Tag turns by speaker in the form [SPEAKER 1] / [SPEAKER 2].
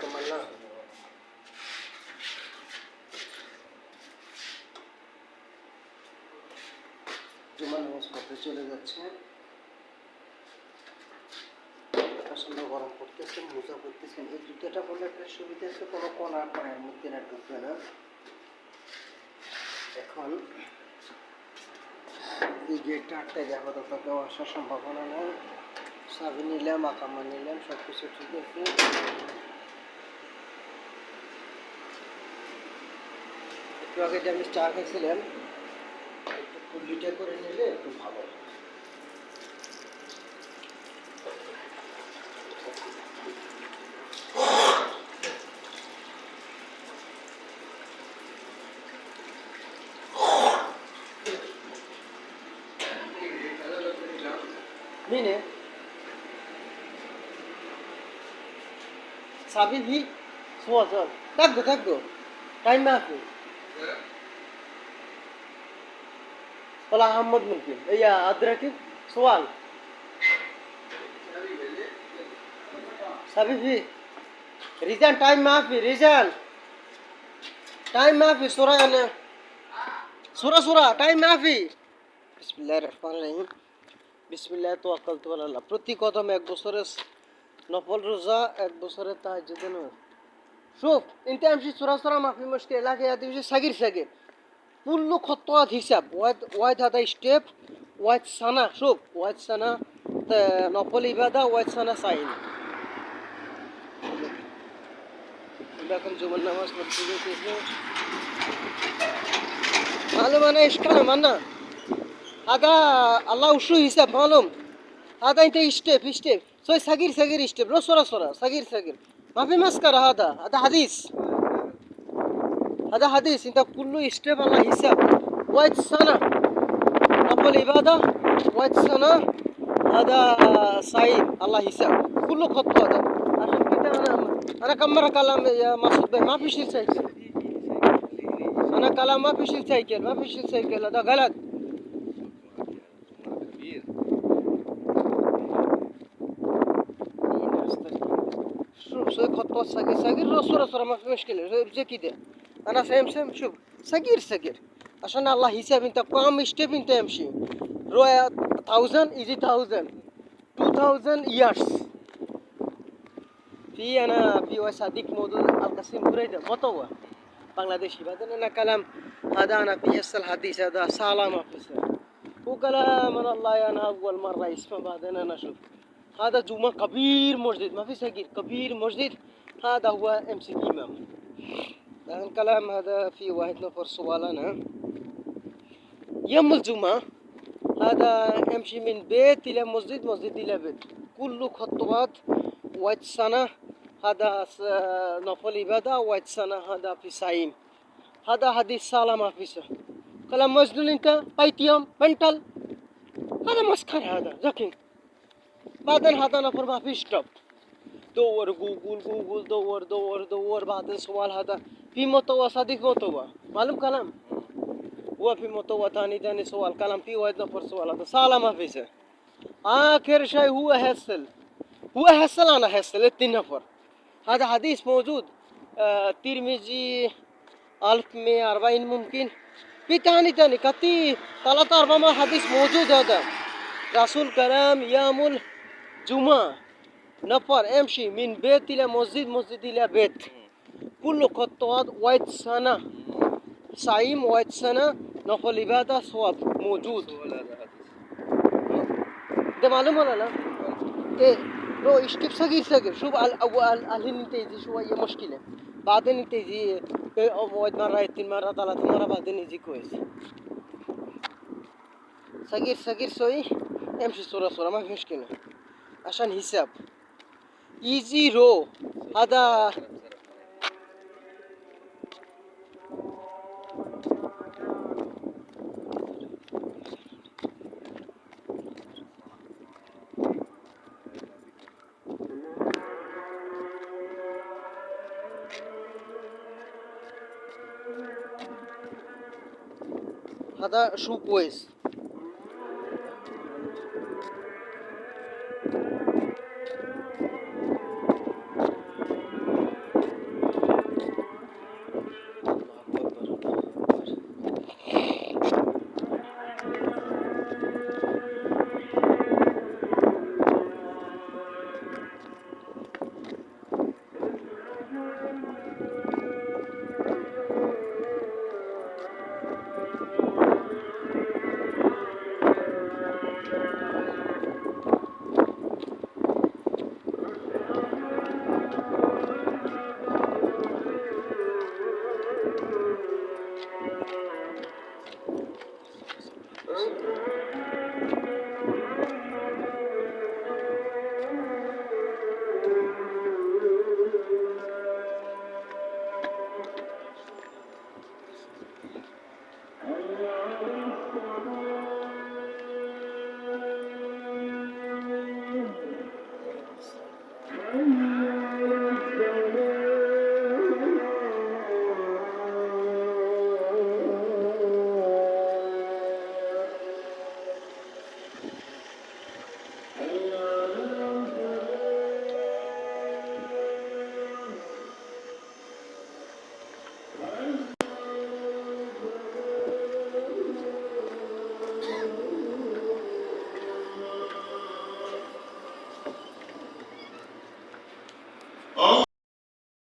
[SPEAKER 1] তোমার না নামাজ পড়তে চলে যাচ্ছে। প্রচণ্ড গরম করতেছে মোজা করতেছেন এই জুতোটা বলে একটা সুবিধা আছে, কোনো কণা পায়ের মধ্যে না ঢুকবে না। এখন এই গেটটা আটটায় যাব তো কেউ আসার সম্ভাবনা নেই। চাবি নিলাম, আকামা নিলাম সব কিছু ঠিক আছে। একটু আগে যে আমি চা খেয়েছিলাম, একটু কুল্লিটা করে নিলে একটু ভালো मैंने साबित भी सोच थक गो ওলা আহমদ মুকিম ইয়া আদ্রাকি সোয়াল। সাবি রিজান টাইম মাফি রিজান টাইম মাফি সুরা আলে সুরা সুরা, টাইম মাফি বিসমিল্লাহির রহমানির রহিম। বিসমিল্লাহ তো আকাল তো আল্লাহ প্রতি কদম এক বছরের নফল রোজা, এক বছরের তাহাজ্জুদের নামাজ। شوف انت امشي صورة صورة ما في مشكلة لكن هذه مش صغير صغير كله خطوات حساب وايد وايد هذا ستيب وايد سنة شوف وايد سنة ت- نقول إبادة وايد سنة ساين لكن جمل نماز مكتوبة كيسه معلوم أنا إيش كلام أنا هذا الله وشو حساب معلوم هذا انت ستيب ستيب سوي صغير صغير ستيب لو صورة صورة صغير صغير ما في مسكرة هذا. هذا حديث. هذا حديث. إنت كله ستيب الله حساب. وايد سنة. نقول عبادة وايد سنة. هذا صحيح الله حساب. كله خطوة هذا. عشان كده أنا أنا كم مرة كلام يا مسعود ما في شيء سايكل. أنا كلام ما في شيء سايكل. ما في شيء سايكل. هذا غلط. شوف شوي خطوات صغير صغير رو صورة صورة ما في مشكلة زي كده أنا فاهم سام شوف صغير صغير عشان الله حساب أنت كم ستيب أنت امشي رو 1000 يجي 1000 2000 years في أنا في وصديق موضوع القاسم بريدة مطوع بنغلاديشي بعدين أنا كلام هذا أنا في يسال حديث هذا سلام أفسر هو كلام أنا الله أنا أول مرة يسمع بعدين أنا أشوف هذا جمعة كبير مسجد ما في صغير كبير مسجد هذا هو امسك إمام لكن كلام هذا في واحد نفر سؤال أنا يوم الجمعة هذا امشي من بيت إلى مسجد مسجد إلى بيت. كل خطوات واحد سنة هذا نفل عبادة واحد سنة هذا في صايم هذا حديث سلام حفيظه كلام مجنون أنت بايتيوم منتل. هذا مسخر هذا زكي بعدين هذا نفر ما في ستوب دور جوجل جوجل دور دور دور بعدين سؤال هذا في متوى صديق متوى معلوم كلام هو في متوى ثاني ثاني سؤال كلام في واحد نفر سؤال هذا سلام حفيظه آخر شيء هو هسل هو هسل أنا هسل التين نفر هذا حديث موجود آه ترمذي 1140 ممكن في تاني تاني كتي ثلاثة أربعة ما حديث موجود هذا رسول كلام يوم الجمعة نفر امشي من بيت إلى مسجد مسجد إلى بيت كل خطوات وايد سنة صايم وايد سنة نفل عبادة صواب موجود ده معلوم ولا لا؟ إيه لو اشتب صغير صغير شوف ال أول الحين انت يجي شوية مشكلة بعدين انت يجي مرة اثنين مرة ثلاث مرة بعدين يجي كويس صغير صغير شوي امشي صورة صورة ما في مشكلة achar nisso Iziro Ada. Ada Shukwes. Ada...